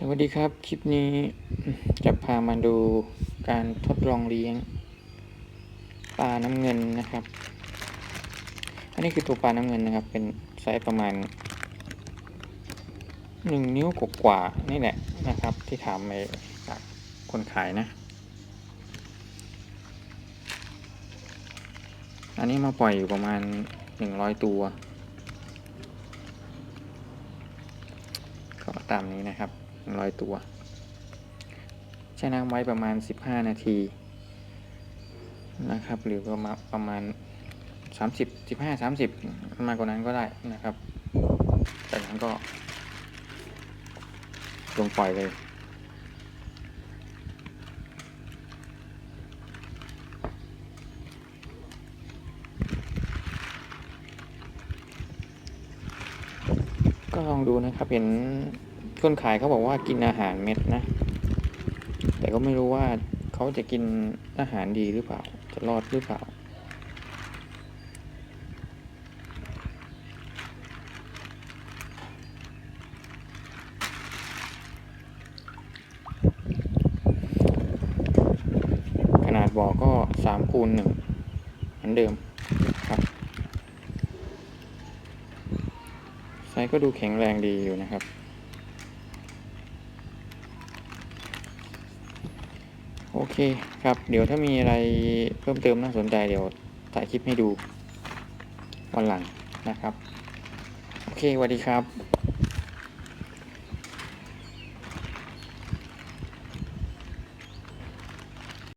สวัสดีครับ คลิปนี้จะพามาดูการทดลองเลี้ยงปลาน้ำเงินนะครับ อันนี้คือตัวปลาน้ำเงินนะครับ เป็นไซส์ประมาณหนึ่งนิ้วกว่าๆนี่แหละนะครับ ที่ถามไปจากคนขายนะ อันนี้มาปล่อยอยู่ประมาณหนึ่งร้อยตัว ก็ตามนี้นะครับ ร้อยตัว ใช้น้ำไว้ประมาณ 15 นาทีนะครับ หรือประมาณประมาณ 30 15 30 มากกว่านั้นก็ได้นะครับ จากนั้นก็ ลงปล่อยเลยก็ลองดูนะครับเห็น คนขายเขาบอกว่ากินอาหารเม็ดนะ แต่ก็ไม่รู้ว่าเขาจะกินอาหารดีหรือเปล่า จะรอดหรือเปล่า ขนาดบ่อก็สามคูณหนึ่งเหมือนเดิมครับไซก็ดูแข็งแรงดีอยู่นะครับ โอเคครับ เดี๋ยวถ้ามีอะไรเพิ่มเติมน่าสนใจเดี๋ยวถ่ายคลิปให้ดูวันหลังนะครับ โอเคสวัสดีครับ